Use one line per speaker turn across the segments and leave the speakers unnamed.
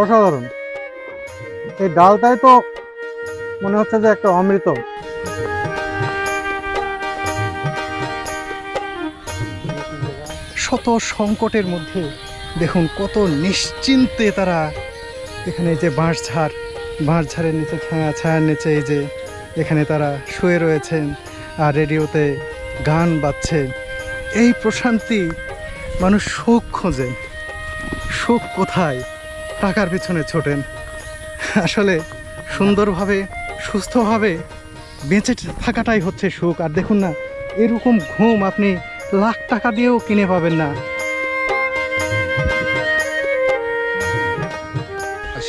অসাধারণ। এই ডালটাই তো মনে হচ্ছে যে একটা অমৃত। শত সংকটের মধ্যে দেখুন কত নিশ্চিন্তে তারা এখানে যে বাঁশঝাড় বাঁশঝাড়ের নিচে ছায়া, ছায়ার নিচে এই যে এখানে তারা শুয়ে রয়েছেন আর রেডিওতে গান বাজছে। এই প্রশান্তি মানুষ সুখ খোঁজে। সুখ কোথায়? টাকার পিছনে ছোটেন। আসলে সুন্দরভাবে, সুস্থভাবে বেঁচে থাকাটাই হচ্ছে সুখ। আর দেখুন না, এরকম ঘুম আপনি লাখ টাকা দিয়েও কিনে পাবেন না।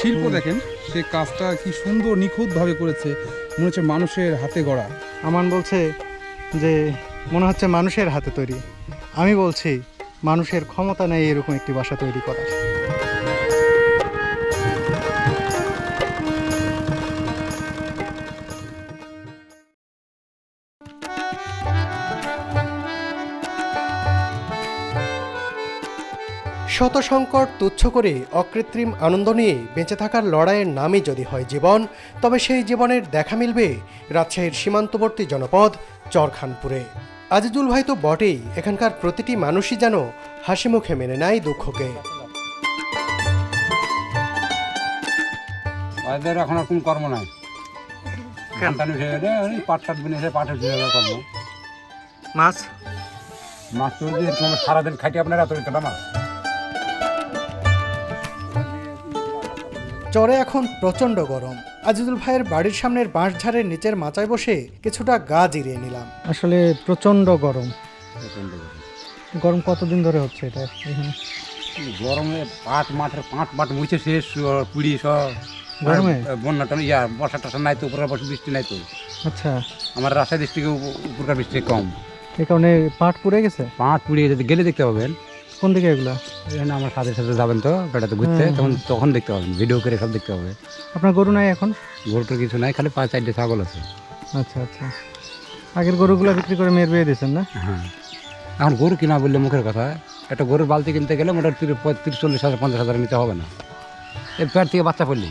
শিল্প দেখেন, সে কাজটা কি সুন্দর নিখুঁতভাবে করেছে, মনে হচ্ছে মানুষের হাতে গড়া।
আমান বলছে যে, মনে হচ্ছে মানুষের হাতে তৈরি। আমি বলছি, মানুষের ক্ষমতা নেই এরকম একটি বাসা তৈরি করার।
শত সংকট তুচ্ছ করে অকৃত্রিম আনন্দ নিয়ে বেঁচে থাকার লড়াইয়ের নামই যদি হয় জীবন তবে সেই জীবনের দেখা মিলবে রাজশাহীর সীমান্তবর্তী জনপদ চরখানপুরে। আজিজুল ভাই তো বটেই এখানকার প্রতিটি মানুষই যেন হাসি মুখে মেনে নেয় দুঃখকে।
ওদের এখন আর কোনো কর্ম নাই। ধান টান উঠে গেলে ওই পাট টাট বিনে পাটের ঝুলে কর্ম
মাছ?
মাছ তো সারাদিন খাইতে আপনার এত মাছ?
চরে এখন প্রচণ্ড গরম। আজিজুল ভাইয়ের বাড়ির সামনের বাঁশঝাড়ের নিচের মাচায় বসে কিছুটা গা জিরিয়ে নিলাম।
আসলে প্রচণ্ড গরম। গরম। কতদিন ধরে হচ্ছে এটা? এখানে
গরমে পাট মাঠের পাট মাঠ মুছে শেষ পুড়ি সব।
গরমে?
বন্যা টান ইয়া বর্ষা টর্ষা নাই তো উপরে বর্ষা বৃষ্টি নাই তো।
আচ্ছা।
আমার রাজশাহী ডিস্ট্রিক্টে উপরকার বৃষ্টি কম।
এই কারণে পাট পুড়ে গেছে?
পাট পুড়িয়ে যদি গেলে দেখতে পাবেন।
কোন দিকে এগুলা?
এখানে আমার সাথে সাথে যাবেন তো বেড়াতে ঘুরতে। তখন তখন দেখতে পাবেন ভিডিও করে সব দেখতে হবে
আপনার গরু নাই এখন?
গরুটার কিছু নাই খালি পাঁচ চারটে ছাগল আছে।
আচ্ছা আচ্ছা। আগের গরুগুলো বিক্রি করে মেয়ের বিয়ে দিয়েছেন না?
হ্যাঁ। এখন গরু কিনা বললে মুখের কথা একটা গরুর বালতি কিনতে গেলে মোটামুটি তিরিশ চল্লিশ হাজার পঞ্চাশ হাজার নিতে হবে না। এই পেট থেকে বাচ্চা পড়লি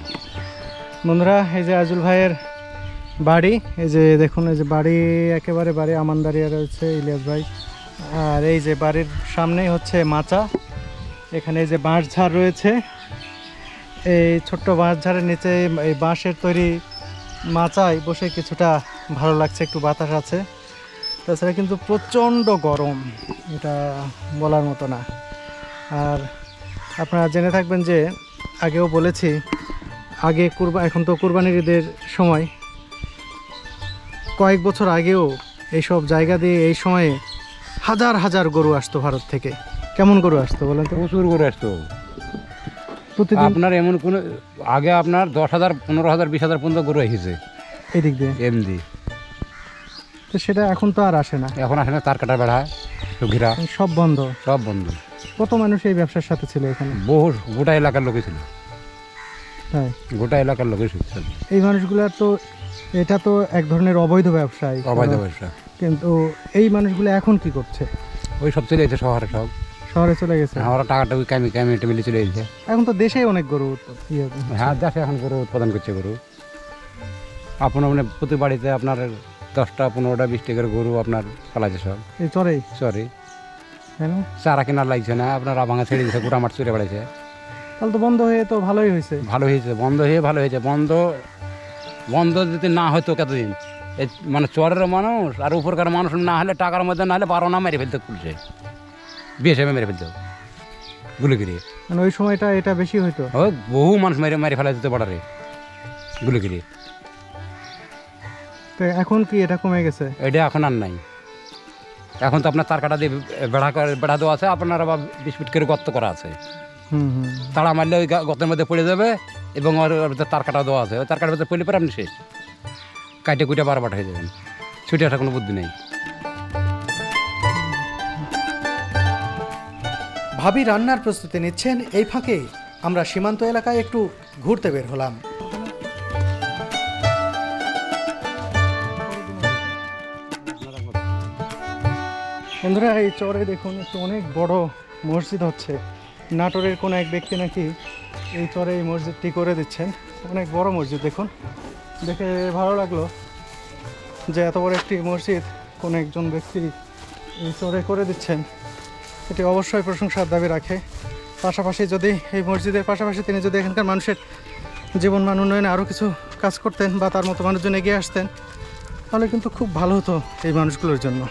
বন্ধুরা এই যে আজুল ভাইয়ের বাড়ি এই যে দেখুন এই যে বাড়ি একেবারে বাড়ি আমানদারিয়া রয়েছে ইলিয়াস ভাই। আর এই যে বাড়ির সামনেই হচ্ছে মাচা। এখানে এই যে বাঁশঝাড় রয়েছে। এই ছোট্ট বাঁশঝাড়ের নিচে এই বাঁশের তৈরি মাচায় বসে কিছুটা ভালো লাগছে, একটু বাতাস আছে। তাছাড়া কিন্তু প্রচণ্ড গরম, এটা বলার মতো না। আর আপনারা জেনে থাকবেন যে, আগেও বলেছি, আগে কুরবা, এখন তো কুরবানির ঈদের সময়। কয়েক বছর আগেও এইসব জায়গা দিয়ে এই সময়ে হাজার হাজার গরু আসতো ভারত থেকে। কেমন গরু আসতো বলেন তো?
প্রচুর গরু আসতো।
প্রতিদিন?
আপনার এমন কোনো আগে আপনার দশ হাজার পনেরো হাজার বিশ হাজার পর্যন্ত গরু এসেছে।
এই দিক দিয়ে?
এমনি।
তো সেটা এখন তো আর আসে না।
এখন আসে না তার কাটা বেড়া সুঘিরা
সব বন্ধ।
সব বন্ধ।
কত মানুষ এই ব্যবসার সাথে ছিল এখানে?
বহু গোটা এলাকার লোকে ছিল।
তাই?
গোটা এলাকার লোকে ছিল।
এই মানুষগুলার তো এটা তো এক ধরনের অবৈধ ব্যবসায়
অবৈধ ব্যবসা।
কিন্তু এই মানুষগুলো এখন কি করছে?
ওই সব চলে গেছে শহরে সব।
শহরে চলে গেছে?
আমরা টাকাটা ওই কামি কামি টেবিলে চলে গেছে।
এখন তো দেশে অনেক গরু ইয়ে
হ্যাঁ দেশে এখন গরু উৎপাদন করছে গরু। আপনার মানে প্রতি বাড়িতে আপনার দশটা পনেরোটা বিশটা করে গরু আপনার পালাচ্ছে সব।
এই চরে? চরে।
চারা কেনার লাগছে না আপনার ভাঙা ছেড়ে দিয়েছে গোটা মাঠ চড়ে বেড়াইছে
তাহলে তো বন্ধ হয়ে তো ভালোই হয়েছে।
ভালো হয়েছে বন্ধ হয়ে ভালো হয়েছে। বন্ধ বন্ধ যদি না হতো কতদিন? মানে চরের মানুষ আর উপরকার মানুষ না হলে টাকার মধ্যে না হলে বারো না মেরে ফেলতে খুলছে। হিসেবে মেরে ফেলতে। গুলি গিরি
মানে ওই সময়টা এটা বেশি হইতো?
ও বহু মানুষ মেরে মেরে ফেলা যেতে পারে। গুলি গিরি
তো এখন কি এটা কমে গেছে?
এটা এখন আর নাই। এখন তো আপনার তার কাটা দিয়ে বেড়া করে- বেড়া দেওয়া আছে আপনার আবার বিশ ফিট করে গর্ত করা আছে।
হুম হুম।
তাড়া মারলে ওই গর্তের মধ্যে পড়ে যাবে এবং ওর তার কাটা দেওয়া আছে। ওই তার কাটার ভিতরে পড়লে পরে আপনি শেষ। কাইটে কুইটে বারবার হয়ে যাবেন। ছুটে আসার কোনো বুদ্ধি নেই।
ভাবি রান্নার প্রস্তুতি নিচ্ছেন এই ফাঁকে আমরা সীমান্ত এলাকায় একটু ঘুরতে বের হলাম।
বন্ধুরা এই চরে দেখুন একটু অনেক বড় মসজিদ হচ্ছে। নাটোরের কোনো এক ব্যক্তি নাকি এই চরে এই মসজিদটি করে দিচ্ছেন। অনেক বড় মসজিদ দেখুন। দেখে ভালো লাগল যে এত বড় একটি মসজিদ কোনো একজন ব্যক্তি চরে করে দিচ্ছেন। এটি অবশ্যই প্রশংসার দাবি রাখে। পাশাপাশি যদি এই মসজিদের পাশাপাশি তিনি যদি এখানকার মানুষের জীবন মান উন্নয়নে আরও কিছু কাজ করতেন বা তার মতো মানুষজন এগিয়ে আসতেন, তাহলে কিন্তু খুব ভালো হতো এই মানুষগুলোর জন্য।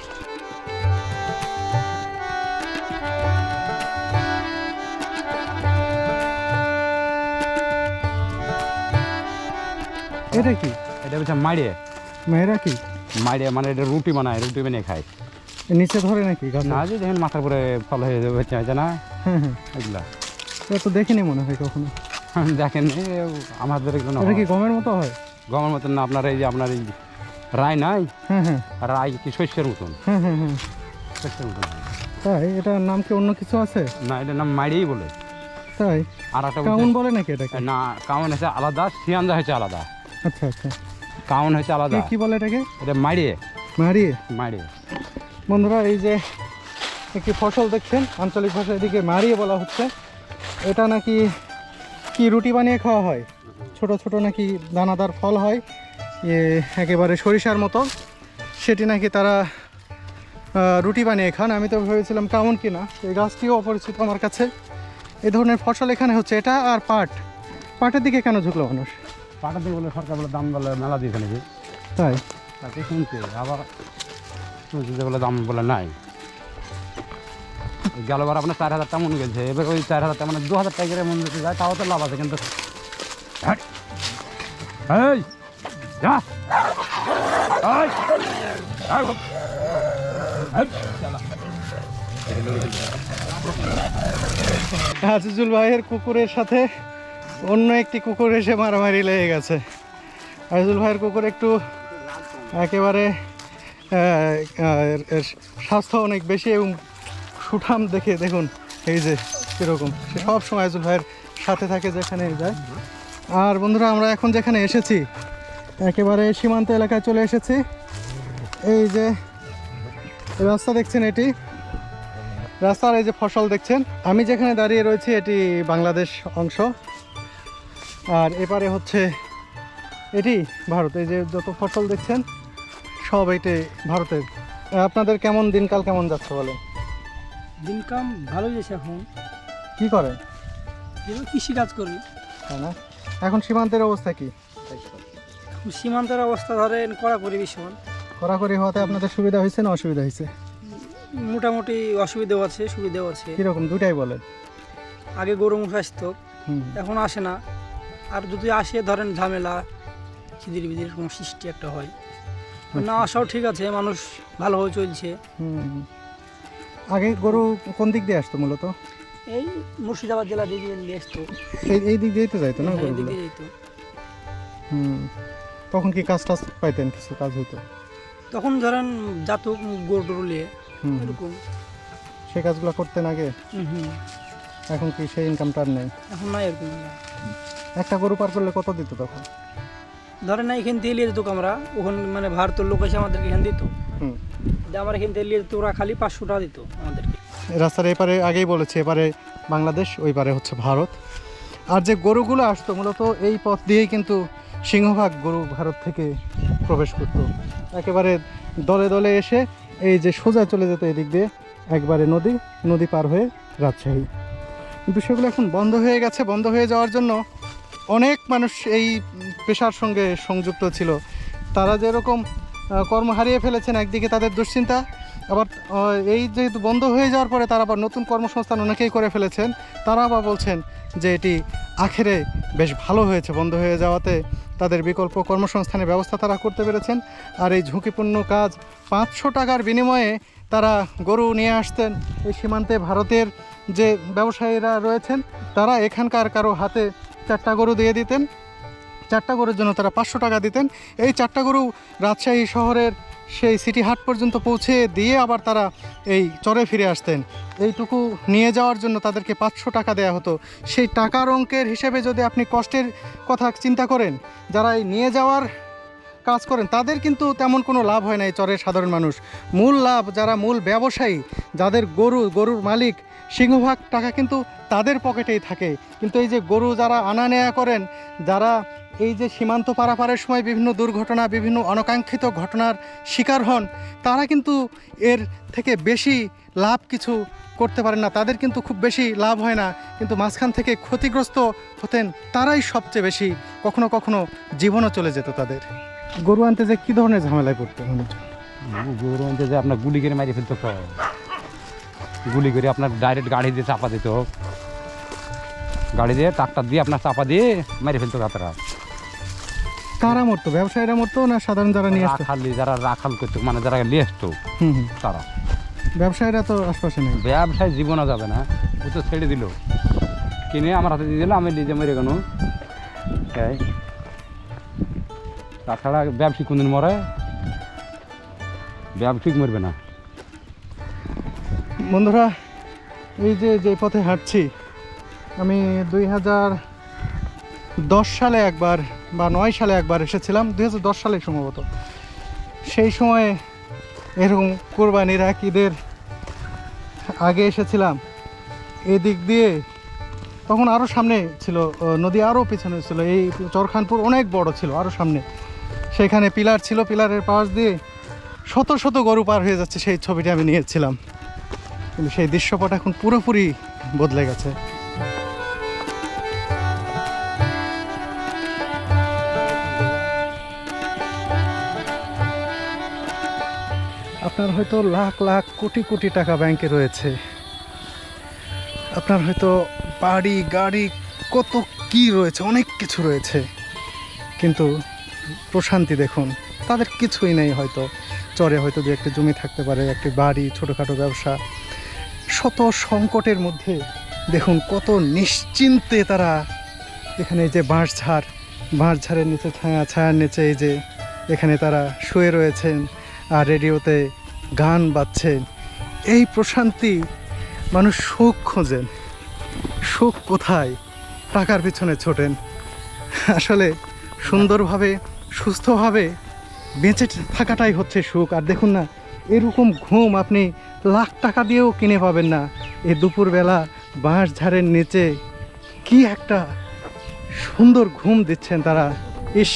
এটা কি?
এটা হচ্ছে মাড়িয়ে
মেয়েরা কি?
মাড়িয়ে মানে এটা রুটি বানায় রুটি বানিয়ে খায়।
নিচে ধরে নাকি গাছ?
না যে দেখেন মাথার উপরে ফল হয়ে যাবে হচ্ছে হয়েছে না?
হ্যাঁ হ্যাঁ।
এগুলা।
এটা তো দেখিনি মনে হয় কখনো।
দেখেন এ আমাদের এগুলো
এটা কি গমের মতো হয়?
গমের মতন না আপনার এই যে আপনার এই রায় নাই?
হ্যাঁ হ্যাঁ।
রায় কি শস্যের মতন?
হ্যাঁ হ্যাঁ হ্যাঁ।
শস্যের মতন।
তাই? এটার নাম কি অন্য কিছু আছে?
না এটার নাম মাড়িয়েই বলে।
তাই?
আর একটা
কাউন বলে নাকি এটাকে?
না কাউন হচ্ছে আলাদা সিয়ান্দা হচ্ছে আলাদা।
আচ্ছা আচ্ছা।
কাউন হচ্ছে আলাদা।
কি- বলে এটাকে?
এটা মাড়িয়ে।
মারিয়ে
মাড়িয়ে।
বন্ধুরা এই যে একটি ফসল দেখছেন আঞ্চলিক ভাষায় এদিকে মারিয়ে বলা হচ্ছে। এটা নাকি কি রুটি বানিয়ে খাওয়া হয়? ছোট ছোট নাকি দানাদার ফল হয়? এ একেবারে সরিষার মতো। সেটি নাকি তারা রুটি বানিয়ে খান। আমি তো ভেবেছিলাম কেমন কিনা। এই গাছটিও অপরিচিত আমার কাছে। এ ধরনের ফসল এখানে হচ্ছে এটা আর পাট। পাটের দিকে কেন ঝুঁকলো মানুষ?
দিয়ে বলে সরকার বলে দাম বলে মেলা দিয়েছে নাকি?
তাই?
তাকে শুনছে আবার শুনছে যে বলে দাম বলে নাই। গেলবার আপনার চার হাজার টাকা মন গেছে এবার ওই চার হাজার টাকা মানে দু হাজার টাকা করে মন দিতে যায় তাও তো লাভ আছে কিন্তু! এই যা!
আজিজুল ভাইয়ের কুকুরের সাথে অন্য একটি কুকুর এসে মারামারি লেগে গেছে। আজিজুল ভাইয়ের কুকুর একটু একেবারে স্বাস্থ্য অনেক বেশি এবং সুঠাম দেখে দেখুন এই যে কীরকম। সে সব সময় আজিজুল ভাইয়ের সাথে থাকে যেখানে যায়। আর বন্ধুরা, আমরা এখন যেখানে এসেছি, একেবারে সীমান্ত এলাকায় চলে এসেছি। এই যে রাস্তা দেখছেন এটি। রাস্তার এই যে ফসল দেখছেন। আমি যেখানে দাঁড়িয়ে রয়েছি, এটি বাংলাদেশ অংশ। আর এপারে হচ্ছে এটি ভারত। এই যে যত ফসল দেখছেন সব এটি ভারতের। আপনাদের কেমন দিনকাল কেমন যাচ্ছে বলেন?
ইনকাম ভালো যাচ্ছে এখন।
কি করেন
কৃষিকাজ করি।
তাই না? এখন সীমান্তের অবস্থা কি?
সীমান্তের অবস্থা ধরেন কড়াকড়ি ভীষণ
কড়াকড়ি হওয়াতে আপনাদের সুবিধা হয়েছে না অসুবিধা হয়েছে?
মোটামুটি অসুবিধাও আছে সুবিধাও আছে।
কীরকম? দুটাই বলেন।
আগে গরু মুখ আসতো এখন আসে না। আর যদি আসে ধরেন ঝামেলা খিদির বিদির কোনো সৃষ্টি একটা হয় না আসাও ঠিক আছে মানুষ ভালোভাবে চলছে।
আগে গরু কোন দিক দিয়ে আসতো মূলত?
এই মুর্শিদাবাদ জেলা দিয়ে দিয়ে আসতো।
এই এই দিক দিয়েই তো যাইতো না
হ্যাঁ, দিয়ে যেত
হুম তখন কি কাজ টাজ পাইতেন কিছু কাজ হইতো?
তখন ধরেন জাত গরু টরু নিয়ে এরকম।
সে কাজগুলো করতেন আগে? এখন কি সেই ইনকামটা আর নেই?
এখন নাই এরকম
একটা গরু পার করলে কত দিত তখন?
ধরেন না এখান থেকে নিয়ে যেত আমরা ওখান মানে ভারতের লোক এসে আমাদেরকে এখানে দিত। আমার এখান থেকে নিয়ে যেত ওরা খালি পাঁচশো টাকা দিত আমাদেরকে।
রাস্তার এপারে আগেই বলেছে এপারে বাংলাদেশ ওই পারে হচ্ছে ভারত। আর যে গরুগুলো আসতো মূলত এই পথ দিয়েই কিন্তু সিংহভাগ গরু ভারত থেকে প্রবেশ করতো। একেবারে দলে দলে এসে এই যে সোজা চলে যেত এদিক দিয়ে একবারে নদী নদী পার হয়ে রাজশাহী। কিন্তু সেগুলো এখন বন্ধ হয়ে গেছে। বন্ধ হয়ে যাওয়ার জন্য অনেক মানুষ এই পেশার সঙ্গে সংযুক্ত ছিল। তারা যেরকম কর্ম হারিয়ে ফেলেছেন একদিকে তাদের দুশ্চিন্তা, আবার এই যেহেতু বন্ধ হয়ে যাওয়ার পরে তারা আবার নতুন কর্মসংস্থান অনেকেই করে ফেলেছেন, তারা আবার বলছেন যে এটি আখেরে বেশ ভালো হয়েছে, বন্ধ হয়ে যাওয়াতে তাদের বিকল্প কর্মসংস্থানের ব্যবস্থা তারা করতে পেরেছেন। আর এই ঝুঁকিপূর্ণ কাজ পাঁচশো টাকার বিনিময়ে তারা গরু নিয়ে আসতেন। এই সীমান্তে ভারতের যে ব্যবসায়ীরা রয়েছেন, তারা এখানকার কারও হাতে চারটা গরু দিয়ে দিতেন, চারটা গরুর জন্য তারা পাঁচশো টাকা দিতেন। এই চারটা গরু রাজশাহী শহরের সেই সিটি হাট পর্যন্ত পৌঁছে দিয়ে আবার তারা এই চরে ফিরে আসতেন। এইটুকু নিয়ে যাওয়ার জন্য তাদেরকে পাঁচশো টাকা দেওয়া হতো। সেই টাকার অঙ্কের হিসেবে যদি আপনি কষ্টের কথা চিন্তা করেন, যারা এই নিয়ে যাওয়ার কাজ করেন, তাদের কিন্তু তেমন কোনো লাভ হয় না এই চরের সাধারণ মানুষ। মূল লাভ যারা মূল ব্যবসায়ী, যাদের গরু, গরুর মালিক সিংহভাগ টাকা কিন্তু তাদের পকেটেই থাকে। কিন্তু এই যে গরু যারা আনা নেয়া করেন, যারা এই যে সীমান্ত পারাপারের সময় বিভিন্ন দুর্ঘটনা, বিভিন্ন অনাকাঙ্ক্ষিত ঘটনার শিকার হন, তারা কিন্তু এর থেকে বেশি লাভ কিছু করতে পারেন না। তাদের কিন্তু খুব বেশি লাভ হয় না। কিন্তু মাঝখান থেকে ক্ষতিগ্রস্ত হতেন তারাই সবচেয়ে বেশি। কখনো কখনো জীবনও চলে যেত তাদের। গরু আনতে যে কী ধরনের ঝামেলায় পড়তেন
গরু আনতে যে আপনার গুলি করে মারি ফেলতে গুলি করে আপনার ডাইরেক্ট গাড়ি দিয়ে চাপা দিত গাড়ি দিয়ে ট্রাক্টার দিয়ে আপনার চাপা দিয়ে মেরে ফেলতো গাতরা
কারা মরতো? ব্যবসায়ীরা মরতো না সাধারণ যারা নিয়ে আসতো?
রাখাল যারা রাখাল করতো মানে যারা নিয়ে আসতো তারা।
ব্যবসায়ীরা তো আশপাশে নেই।
ব্যবসায় জীবনও যাবে না। ও তো ছেড়ে দিল। কিনে আমার হাতে দিয়ে দিল আমি নিজে মেরে কেন তাছাড়া ব্যবসায়িক কোনদিন মরে? ব্যবসায়িক মরবে না।
বন্ধুরা, এই যে যে পথে হাঁটছি, আমি দুই হাজার দশ সালে একবার বা নয় সালে একবার এসেছিলাম, দুই হাজার দশ সালে সম্ভবত। সেই সময়ে এরকম কোরবানির এক ঈদের আগে এসেছিলাম। এদিক দিয়ে তখন আরও সামনে ছিল নদী আরও পিছনে ছিল, এই চরখানপুর অনেক বড় ছিল আরও সামনে। সেখানে পিলার ছিল, পিলারের পাশ দিয়ে শত শত গরু পার হয়ে যাচ্ছে, সেই ছবিটি আমি নিয়েছিলাম। কিন্তু সেই দৃশ্যপট এখন পুরোপুরি বদলে গেছে। আপনার হয়তো লাখ লাখ কোটি কোটি টাকা ব্যাংকে রয়েছে। আপনার হয়তো বাড়ি, গাড়ি, কত কি রয়েছে, অনেক কিছু রয়েছে। কিন্তু প্রশান্তি দেখুন, তাদের কিছুই নেই হয়তো। চরে হয়তো দু একটা জমি থাকতে পারে, একটি বাড়ি, ছোটোখাটো ব্যবসা। শত সংকটের মধ্যে দেখুন কত নিশ্চিন্তে তারা এখানে যে বাঁশঝাড় বাঁশঝাড়ের নিচে ছায়া, ছায়ার নিচে এই যে এখানে তারা শুয়ে রয়েছেন আর রেডিওতে গান বাজছেন। এই প্রশান্তি মানুষ সুখ খোঁজেন। সুখ কোথায়? টাকার পিছনে ছোটেন। আসলে সুন্দরভাবে, সুস্থভাবে বেঁচে থাকাটাই হচ্ছে সুখ। আর দেখুন না, এরকম ঘুম আপনি লাখ টাকা দিয়েও কিনে পাবেন না। এই দুপুরবেলা বাঁশ ঝাড়ের নিচে কি একটা সুন্দর ঘুম দিচ্ছেন তারা। ইস।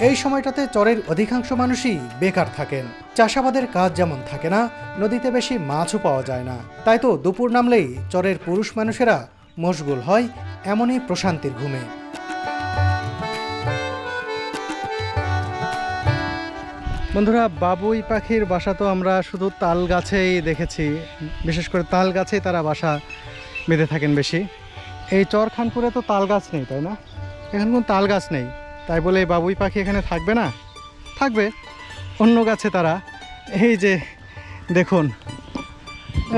এই সময়টাতে চরের অধিকাংশ মানুষই বেকার থাকেন। চাষাবাদের কাজ যেমন থাকে না, নদীতে বেশি মাছও পাওয়া যায় না। তাই তো দুপুর নামলেই চরের পুরুষ মানুষেরা মশগুল হয় এমনই প্রশান্তির ঘুমে।
বন্ধুরা, বাবুই পাখির বাসা তো আমরা শুধু তাল গাছেই দেখেছি। বিশেষ করে তাল গাছেই তারা বাসা বেঁধে থাকেন বেশি। এই চরখানপুরে তো তাল গাছ নেই, তাই না? এখানে কোনো তাল গাছ নেই। তাই বলে এই বাবুই পাখি এখানে থাকবে না? থাকবে। অন্য গাছে তারা। এই যে, দেখুন।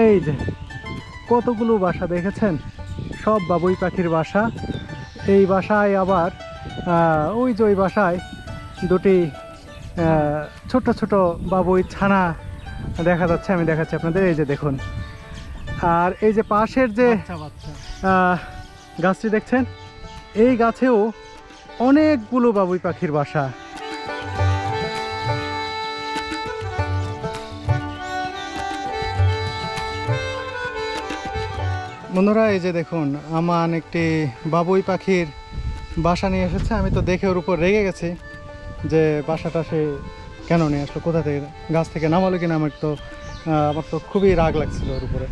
এই যে, কতগুলো বাসা দেখেছেন? সব বাবুই পাখির বাসা। এই বাসায় আবার ওই যে ওই বাসায় দুটি ছোট ছোট বাবুই ছানা দেখা যাচ্ছে আমি দেখাচ্ছি আপনাদের এই যে দেখুন। আর এই যে পাশের যে গাছটি দেখছেন? এই গাছেও অনেকগুলো বাবুই পাখির বাসা। বন্ধুরা এই যে দেখুন আমান একটি বাবুই পাখির বাসা নিয়ে এসেছে। আমি তো দেখে ওর উপর রেগে গেছি যে বাসাটা সে কেন নিয়ে আসলো? কোথা থেকে? গাছ থেকে নামালো কিনা? আমার তো আমার তো খুবই রাগ লাগছিল ওর উপরে।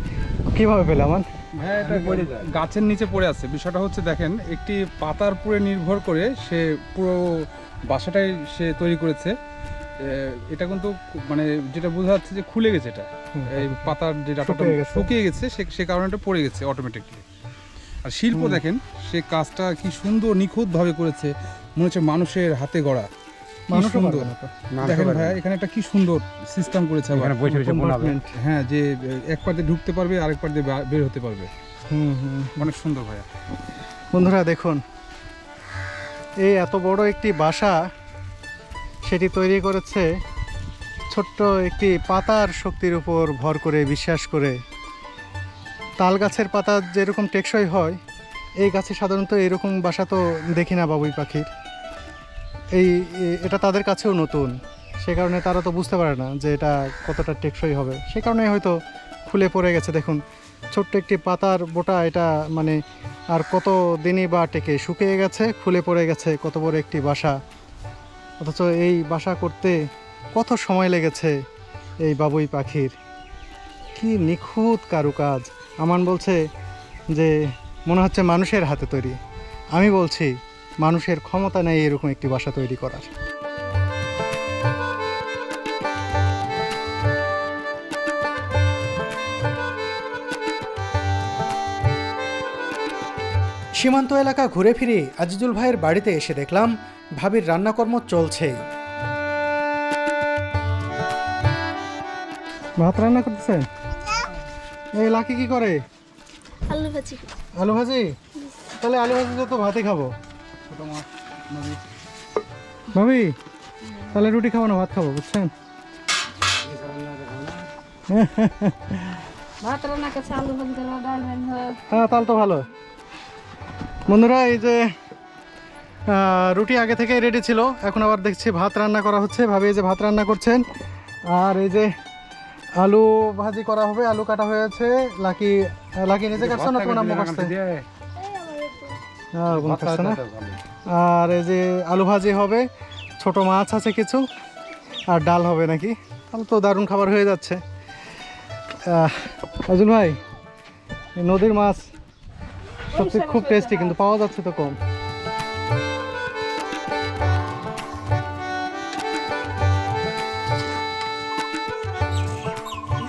কীভাবে পেলে আমার
হ্যাঁ এটা গাছের নিচে পড়ে আছে। বিষয়টা হচ্ছে দেখেন একটি পাতার উপরে নির্ভর করে সে পুরো বাসাটাই সে তৈরি করেছে। এটা কিন্তু মানে যেটা বোঝা যাচ্ছে যে খুলে গেছে এটা। এই পাতার যে ডাটাটা
শুকিয়ে গেছে।
সে সে কারণে এটা পড়ে গেছে অটোমেটিকলি আর শিল্প দেখেন সে কাজটা কি সুন্দর নিখুঁতভাবে করেছে। মনে হচ্ছে মানুষের হাতে গড়া।
মানুষও পারবে না তো।
দেখেন ভাই এখানে একটা কি সুন্দর সিস্টেম করেছে
এখানে বসে বসে বোনাবে
হ্যাঁ যে এক ঢুকতে পারবে আরেক বের হতে পারবে।
হুম হুম।
অনেক সুন্দর ভাইয়া।
বন্ধুরা দেখুন। এই এত বড় একটি বাসা সেটি তৈরি করেছে ছোট্ট একটি পাতার শক্তির উপর ভর করে বিশ্বাস করে। তাল গাছের পাতা যেরকম টেকসই হয় এই গাছে সাধারণত এরকম বাসা তো দেখি না বাবুই পাখির। এই এটা তাদের কাছেও নতুন। সে কারণে তারা তো বুঝতে পারে না যে এটা কতটা টেকসই হবে। সে কারণে হয়তো খুলে পড়ে গেছে। দেখুন, ছোট্ট একটি পাতার বোটা, এটা মানে আর কত দিনই বা টেকে, শুকিয়ে গেছে, খুলে পড়ে গেছে, কত বড় একটি বাসা। অথচ এই বাসা করতে কত সময় লেগেছে এই বাবুই পাখির? কি নিখুঁত কারুকাজ। আমান বলছে যে, মনে হচ্ছে মানুষের হাতে তৈরি। আমি বলছি মানুষের ক্ষমতা নেই এরকম একটি বাসা তৈরি করার।
সীমান্ত এলাকা ঘুরে ফিরে আজিজুল ভাইয়ের বাড়িতে এসে দেখলাম ভাবির রান্নাকর্ম চলছে।
ভাত রান্না করতেছেন? এই লাকি কি করে?
আলু ভাজি।
আলু ভাজি? তাহলে আলু ভাজি তো ভাতই খাব।
ছোটো মাছ নদী।
ভাবি তাহলে রুটি খাব না ভাত খাব বুঝছেন?
ভাত রান্না করছে আলু ভাজি ডাল
হ্যাঁ তাহলে তো ভালো। বন্ধুরা এই যে রুটি আগে থেকে রেডি ছিল এখন আবার দেখছি ভাত রান্না করা হচ্ছে। ভাবি এই যে ভাত রান্না করছেন। আর এই যে আলু ভাজি করা হবে আলু কাটা হয়েছে লাকি লাকি নিজে কাটছো না তোমার আম্মু কাটছে? না। আর এই যে আলু ভাজি হবে ছোট মাছ আছে কিছু আর ডাল হবে নাকি? তাহলে তো দারুণ খাবার হয়ে যাচ্ছে। আজুল ভাই নদীর মাছ সত্যি খুব টেস্টি কিন্তু পাওয়া যাচ্ছে তো কম।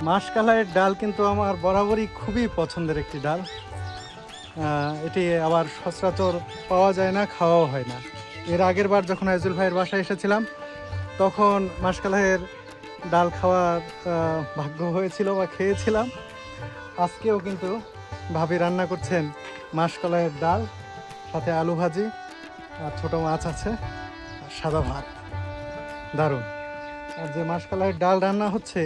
মাসকালাইয়ের ডাল কিন্তু আমার বরাবরই খুবই পছন্দের একটি ডাল। এটি আবার সচরাচর পাওয়া যায় না, খাওয়াও হয় না। এর আগের বার যখন আইজুল ভাইয়ের বাসায় এসেছিলাম, তখন মাসকালাইয়ের ডাল খাওয়ার ভাগ্য হয়েছিল বা খেয়েছিলাম। আজকেও কিন্তু ভাবি রান্না করছেন মাসকলাইয়ের ডাল, সাথে আলু ভাজি, আর ছোটো মাছ আছে, আর সাদা ভাত। দারুণ। আর যে মাসকলাইয়ের ডাল রান্না হচ্ছে,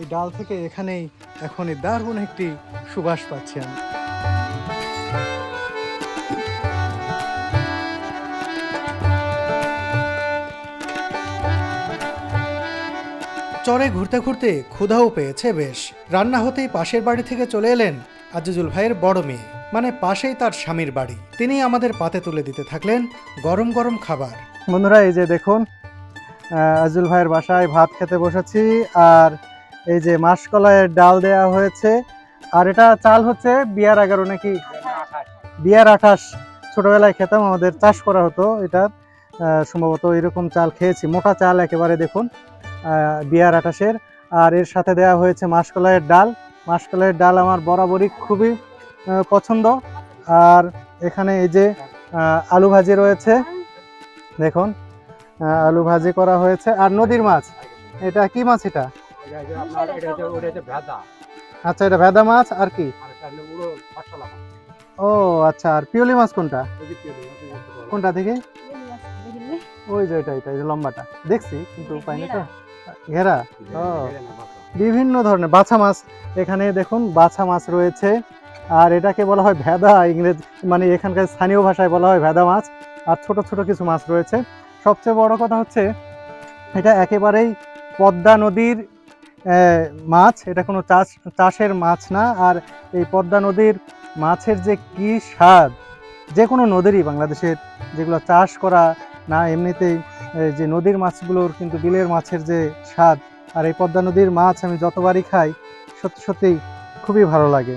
এই ডাল থেকে এখানেই এখনই দারুণ একটি সুবাস পাচ্ছি আমি।
চরে ঘুরতে ঘুরতে ক্ষুধাও পেয়েছে বেশ। রান্না হতেই পাশের বাড়ি থেকে চলে এলেন আজিজুল ভাইয়ের বড় মেয়ে মানে পাশেই তার স্বামীর বাড়ি। তিনি আমাদের পাতে তুলে দিতে থাকলেন গরম গরম খাবার।
বন্ধুরা এই যে দেখুন আহ, আজুল ভাইয়ের বাসায় ভাত খেতে বসেছি আর এই যে মাসকলাইয়ের ডাল দেয়া হয়েছে আর এটা চাল হচ্ছে বিয়ার এগারো নাকি? বিয়ার আঠাশ। ছোটবেলায় খেতাম আমাদের চাষ করা হতো এটা সম্ভবত এরকম চাল খেয়েছি। মোটা চাল একেবারে দেখুন বিয়ার আটাশের। আর এর সাথে দেওয়া হয়েছে মাসকলাইয়ের ডাল। মাসকলাইয়ের ডাল আমার বরাবরই খুবই পছন্দ। আর এখানে এই যে আলু ভাজি রয়েছে, দেখুন আলু ভাজি করা হয়েছে। আর নদীর মাছ, এটা কি মাছ এটা? আচ্ছা এটা ভেদা মাছ, আর কি? ও আচ্ছা আর পিওলি মাছ কোনটা? কোনটা থেকে? ওই যে এটা এটা লম্বাটা। দেখছি কিন্তু পাইনি তো। ঘেরা? ও। বিভিন্ন ধরনের বাছা মাছ। এখানে দেখুন বাছা মাছ রয়েছে। আর এটাকে বলা হয় ভেদা ইংরেজ মানে এখানকার স্থানীয় ভাষায় বলা হয় ভেদা মাছ। আর ছোট ছোট কিছু মাছ রয়েছে। সবচেয়ে বড় কথা হচ্ছে এটা একেবারেই পদ্মা নদীর মাছ। এটা কোনো চাষ চাষের মাছ না। আর এই পদ্মা নদীর মাছের যে কী স্বাদ যে কোনো নদীরই বাংলাদেশের যেগুলো চাষ করা না, এমনিতেই যে নদীর মাছগুলোর কিন্তু বিলের মাছের যে স্বাদ আর এই পদ্মা নদীর মাছ আমি যতবারই খাই, সত্যি সত্যিই খুবই ভালো লাগে।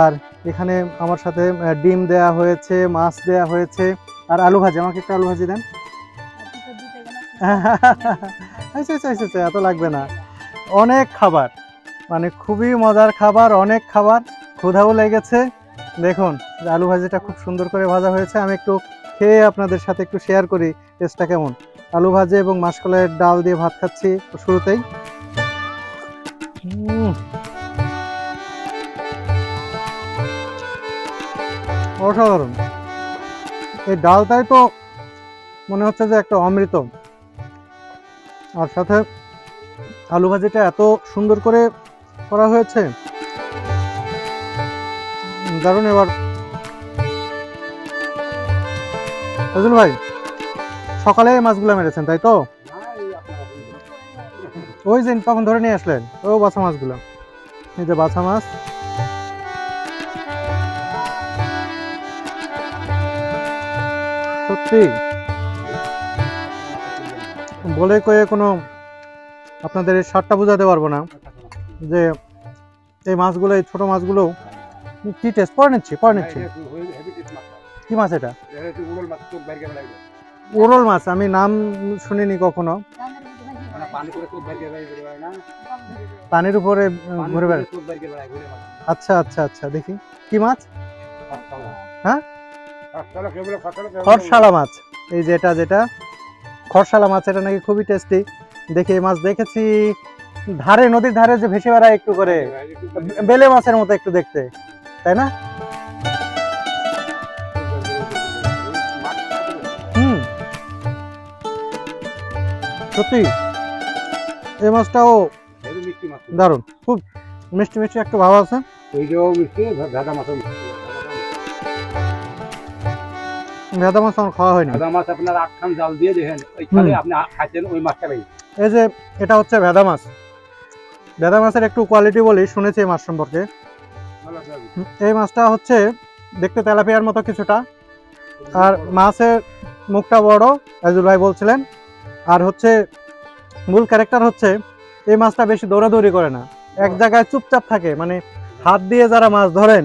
আর এখানে আমার সাথে ডিম দেয়া হয়েছে, মাছ দেয়া হয়েছে, আর আলু ভাজি, আমাকে একটু আলু ভাজি দেন। আচ্ছা আচ্ছা আচ্ছা এত লাগবে না। অনেক খাবার মানে খুবই মজার খাবার, অনেক খাবার, ক্ষুধাও লেগেছে। দেখুন, আলু ভাজিটা খুব সুন্দর করে ভাজা হয়েছে, আমি একটু খেয়ে আপনাদের সাথে একটু শেয়ার করি টেস্টটা কেমন? আলু ভাজি এবং মাসকলাইয়ের ডাল দিয়ে ভাত খাচ্ছি শুরুতেই। অসাধারণ। এই ডালটাই তো মনে হচ্ছে যে একটা অমৃত। আর সাথে আলু ভাজিটা এত সুন্দর করে করা হয়েছে। দারুণ এবার ফজল ভাই, সকালে এই মাছগুলো মেরেছেন, তাই তো? ওই যে তখন ধরে নিয়ে আসলেন, ও বাছা মাছগুলো। এই যে বাছা মাছ। সত্যি? বলে কয়ে কোনো আপনাদের এই স্বাদটা বোঝাতে পারব না, যে এই মাছগুলো, এই ছোট মাছগুলো কি টেস্ট পরে নিচ্ছি পরে নিচ্ছি। কি মাছ এটা? ওরল মাছ আমি নাম শুনিনি কখনো। পানির উপরে ঘুরে বেড়ায়। আচ্ছা আচ্ছা আচ্ছা দেখি। কি মাছ? হ্যাঁ? খরশালা মাছ। এই যেটা যেটা। খরশালা মাছ এটা নাকি খুবই টেস্টি দেখি এই মাছ দেখেছি। ধারে নদীর ধারে যে ভেসে বেড়ায় একটু করে। বেলে মাছের মতো একটু দেখতে। তাই না? সত্যি? এই মাছটাও দারুণ। খুব মিষ্টি মিষ্টি একটা ভাব আছে। ভেদা মাছ আমার খাওয়া হয়নি।
মাছ আপনার আটখান জাল দিয়ে দেখেন ওইখানে আপনি খাইছেন ওই মাছটা পাই
এই যে এটা হচ্ছে ভেদা মাছ। ভেদা মাছের একটু কোয়ালিটি বলি শুনেছি এই মাছ সম্পর্কে। এই মাছটা হচ্ছে দেখতে তেলাপিয়ার মতো কিছুটা। আর মাছের মুখটা বড় আজুল ভাই বলছিলেন। আর হচ্ছে মূল ক্যারেক্টার হচ্ছে এই মাছটা বেশি দৌড়াদৌড়ি করে না। এক জায়গায় চুপচাপ থাকে মানে হাত দিয়ে যারা মাছ ধরেন,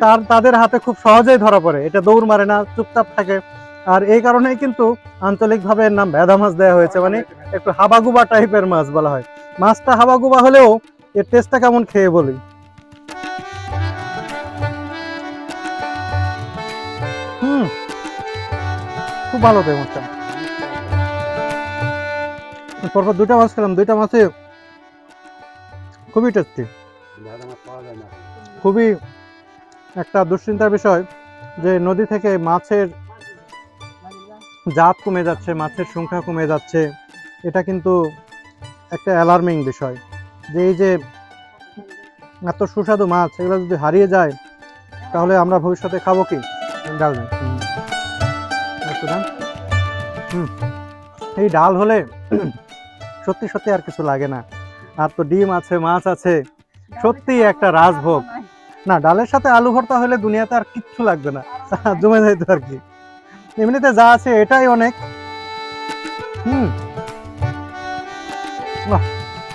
তার, তাদের হাতে খুব সহজেই ধরা পড়ে। এটা দৌড় মারে না, চুপচাপ থাকে। আর এই কারণেই কিন্তু আঞ্চলিকভাবে এর নাম ভেদা মাছ দেওয়া হয়েছে মানে একটু হাবাগুবা টাইপের মাছ বলা হয়। মাছটা হাবাগুবা হলেও এর টেস্টটা কেমন খেয়ে বলি। হুম, খুব ভালো এই মাছটা। পরপর দুইটা মাছ খেলাম দুইটা মাছে খুবই টেস্টি খুবই একটা দুশ্চিন্তার বিষয় যে নদী থেকে মাছের জাত কমে যাচ্ছে মাছের সংখ্যা কমে যাচ্ছে। এটা কিন্তু একটা অ্যালার্মিং বিষয়। যে এই যে এত সুস্বাদু মাছ এগুলো যদি হারিয়ে যায় তাহলে আমরা ভবিষ্যতে খাব কি? ডাল। হুম। হুম। এই ডাল হলে সত্যি সত্যি আর কিছু লাগে না। আর তো ডিম আছে, মাছ আছে, সত্যি একটা রাজভোগ। না, ডালের সাথে আলু ভর্তা হলে দুনিয়াতে আর কিচ্ছু লাগবে না। জমে যাইতো আর কি। এমনিতে যা আছে এটাই অনেক। হুম। বাহ,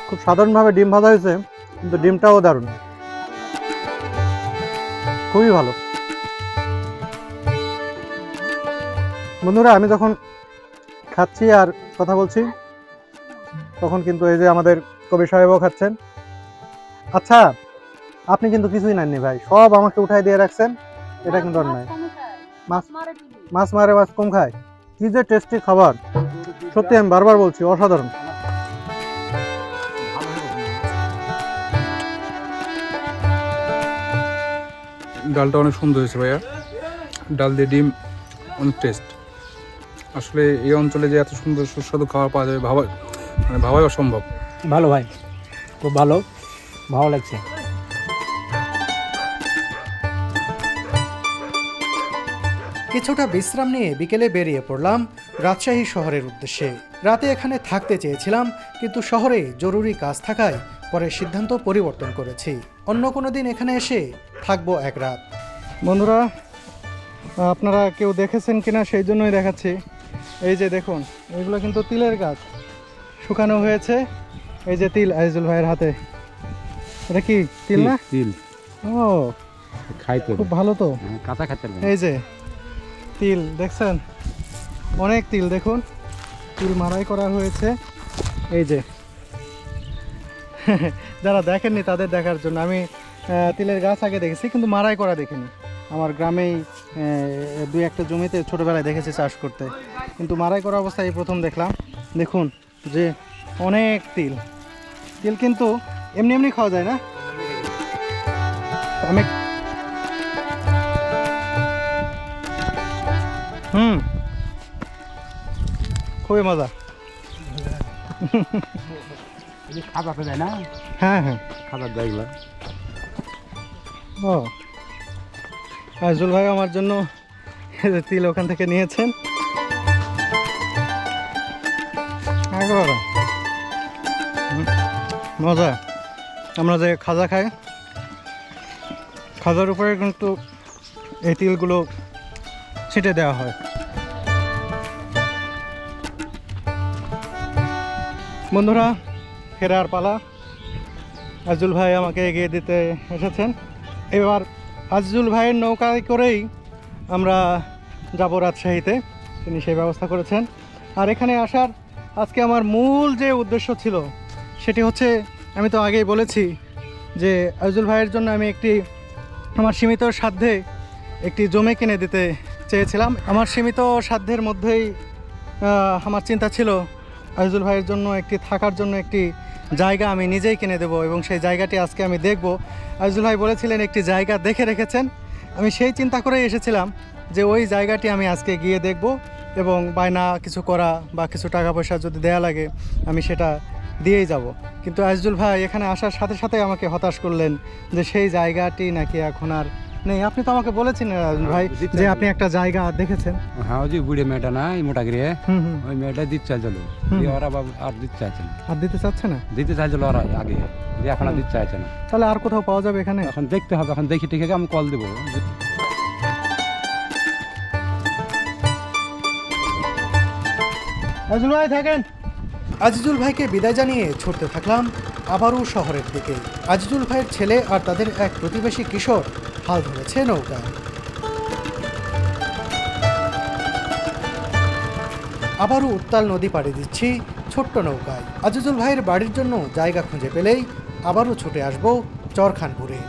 খুব সাধারণভাবে ডিম ভাজা হয়েছে, কিন্তু ডিমটাও দারুণ। খুবই ভালো। বন্ধুরা, আমি যখন খাচ্ছি আর কথা বলছি তখন কিন্তু এই যে আমাদের কবি সাহেবও খাচ্ছেন। আচ্ছা আপনি কিন্তু কিছুই নেননি ভাই, সব আমাকে উঠাই দিয়ে রাখছেন, এটা কিন্তু অন্যায় মাছ মাছ মারে, মাছ কম খায়। কি যে টেস্টি খাবার। সত্যি আমি বারবার বলছি, অসাধারণ।
ডালটা অনেক সুন্দর হয়েছে ভাইয়া। ডাল দিয়ে ডিম, অনেক টেস্ট আসলে এই অঞ্চলে যে এত সুন্দর সুস্বাদু খাবার পাওয়া যাবে ভাবা মানে ভাবাই অসম্ভব।
ভালো ভাই খুব ভালো ভালো লাগছে।
কিছুটা বিশ্রাম নিয়ে বিকেলে বেরিয়ে পড়লাম রাজশাহী শহরের উদ্দেশ্যে। রাতে এখানে থাকতে চেয়েছিলাম কিন্তু শহরে জরুরি কাজ থাকায় পরে সিদ্ধান্ত পরিবর্তন করেছি। অন্য কোনো দিন এখানে এসে থাকব এক রাত।
বন্ধুরা আপনারা কেউ দেখেছেন কিনা সেই জন্যই দেখাচ্ছি। এই যে দেখুন এগুলো কিন্তু তিলের গাছ। শুকানো হয়েছে। এই যে তিল আইজুল ভাইয়ের হাতে। এটা কি তিল না?
তিল।
ও
খাই তো
খুব ভালো তো।
হ্যাঁ, কাঁচা খাইতে
এই যে তিল দেখছেন? অনেক তিল দেখুন। তিল মারাই করা হয়েছে। এই যে। যারা দেখেননি তাদের দেখার জন্য আমি তিলের গাছ আগে দেখেছি কিন্তু মারাই করা দেখিনি। আমার গ্রামেই দুই একটা জমিতে ছোটোবেলায় দেখেছি চাষ করতে। কিন্তু মারাই করা অবস্থায় এই প্রথম দেখলাম। দেখুন যে অনেক তিল। তিল কিন্তু এমনি এমনি খাওয়া যায় না? আমি হুম। খুবই মজা।
খাবার যায় না
হ্যাঁ হ্যাঁ।
খাবার দেয়
ও। আজুল ভাই আমার জন্য তিল ওখান থেকে নিয়েছেন। মজা। আমরা যে খাজা খাই, খাজার উপরে কিন্তু এই তিলগুলো ছিটে দেওয়া হয়। বন্ধুরা, ফেরার পালা। আজুল ভাই আমাকে এগিয়ে দিতে এসেছেন। এবার আজিজুল ভাইয়ের নৌকায় করেই আমরা যাব রাজশাহীতে। তিনি সেই ব্যবস্থা করেছেন। আর এখানে আসার আজকে আমার মূল যে উদ্দেশ্য ছিল সেটি হচ্ছে, আমি তো আগেই বলেছি যে আজিজুল ভাইয়ের জন্য আমি একটি, আমার সীমিত সাধ্যে একটি জমি কিনে দিতে চেয়েছিলাম। আমার সীমিত সাধ্যের মধ্যেই আমার চিন্তা ছিল আজিজুল ভাইয়ের জন্য একটি, থাকার জন্য একটি জায়গা আমি নিজেই কিনে দেবো এবং সেই জায়গাটি আজকে আমি দেখব। আজিজুল ভাই বলেছিলেন, একটি জায়গা দেখে রেখেছেন। আমি সেই চিন্তা করেই এসেছিলাম যে ওই জায়গাটি আমি আজকে গিয়ে দেখব এবং বায়না কিছু করা বা কিছু টাকা পয়সা যদি দেয়া লাগে, আমি সেটা দিয়েই যাব। কিন্তু আজিজুল ভাই এখানে আসার সাথে সাথে আমাকে হতাশ করলেন যে সেই জায়গাটি নাকি এখন আর নেই। আপনি তো আমাকে বলেছেন ভাই যে আপনি একটা জায়গা দেখেছেন।
হ্যাঁ ওই যে বুড়ি মেয়েটা না এই মোটা গিয়ে ওই মেয়েটা দিতে চাইছিল। ওরা বাবু আর দিতে চাইছে না।
আর দিতে চাচ্ছে না?
দিতে চাইছিল ওরা আগে। দিয়ে এখন আর দিতে চাইছে না।
তাহলে আর কোথাও পাওয়া যাবে এখানে?
এখন দেখতে হবে এখন দেখি ঠিক আছে? আমি কল দেবো।
ভাই থাকেন।
আজিজুল ভাইকে বিদায় জানিয়ে ছুটতে থাকলাম আবারও শহরের দিকে। আজিজুল ভাইয়ের ছেলে আর তাদের এক প্রতিবেশী কিশোর হাল ধরেছে নৌকায়। আবারও উত্তাল নদী পাড়ি দিচ্ছি ছোট্ট নৌকায়। আজিজুল ভাইয়ের বাড়ির জন্য জায়গা খুঁজে পেলেই আবারও ছুটে আসব চরখানপুরে।